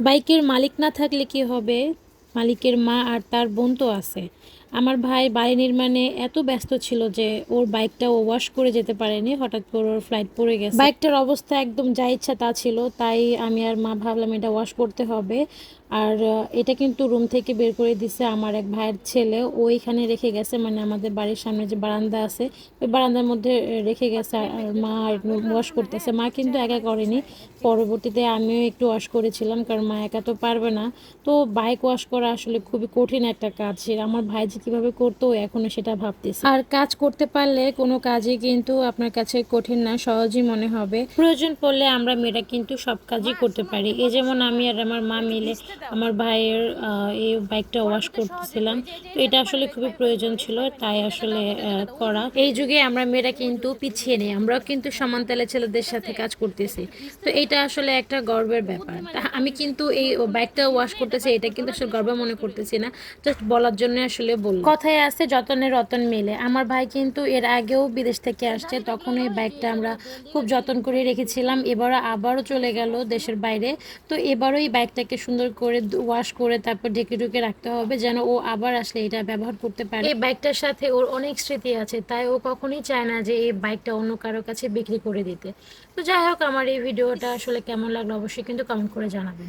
বাইকের মালিক না থাকলে কি হবে? মালিকের মা আর তার বোন তো আছে। আমার ভাই বাড়ি নির্মাণে এত ব্যস্ত ছিল যে ওর বাইকটা ও ওয়াশ করে যেতে পারেনি। হঠাৎ করে ওর ফ্লাইট পড়ে গেছে। বাইকটার অবস্থা একদম যা ইচ্ছা তা ছিল, তাই আমি আর মা ভাবলাম এটা ওয়াশ করতে হবে। আর এটা কিন্তু রুম থেকে বের করে দিছে আমার এক ভাইয়ের ছেলে। ও এখানে রেখে গেছে মানে আমাদের বাড়ির সামনে যে বারান্দা আছে, ওই বারান্দার মধ্যে রেখে গেছে। আর মা ওয়াশ করতেছে। মা কিন্তু একা করেনি। পরবর্তীতে আমিও একটু ওয়াশ করেছিলাম, কারণ মা একা তো পারবে না। তো বাইক ওয়াশ করা আসলে খুবই কঠিন একটা কাজ। আমার ভাই কীভাবে করতো এখনও সেটা ভাবতেছি। আর কাজ করতে পারলে কোনো কাজই কিন্তু আপনার কাছে কঠিন না, সহজই মনে হবে। প্রয়োজন পড়লে আমরা মেয়েরা কিন্তু সব কাজই করতে পারি। এই যেমন আমি আর আমার মা মিলে আমার ভাইয়ের এই বাইকটা ওয়াশ করতেছিলাম। তো এটা আসলে খুবই প্রয়োজন ছিল, তাই আসলে করা। এই যুগে আমরা মেয়েরা কিন্তু পিছিয়ে নেই, আমরাও কিন্তু সমান তালে ছেলেদের সাথে কাজ করতেছি। তো এটা আসলে একটা গর্বের ব্যাপার। আমি কিন্তু এই বাইকটা ওয়াশ করতেছি, এটা কিন্তু আসলে গর্ব মনে করতেছি না। জাস্ট বলার জন্য আসলে কথায় আছে যতনে রতন মেলে। আমার ভাই কিন্তু এর আগেও বিদেশ থেকে আসছে তখন এই বাইকটা আমরা খুব যত্ন করে রেখেছিলাম। এবারও আবারও চলে গেল দেশের বাইরে। তো এবারও এই বাইকটাকে সুন্দর করে ওয়াশ করে তারপর ঢেকে ঢুকে রাখতে হবে যেন ও আবার আসলে এটা ব্যবহার করতে পারে। এই বাইকটার সাথে ওর অনেক স্মৃতি আছে তাই ও কখনোই চায় না যে এই বাইকটা অন্য কারও কাছে বিক্রি করে দিতে। তো যাই হোক আমার এই ভিডিওটা আসলে কেমন লাগল অবশ্যই কিন্তু কমেন্ট করে জানাবেন।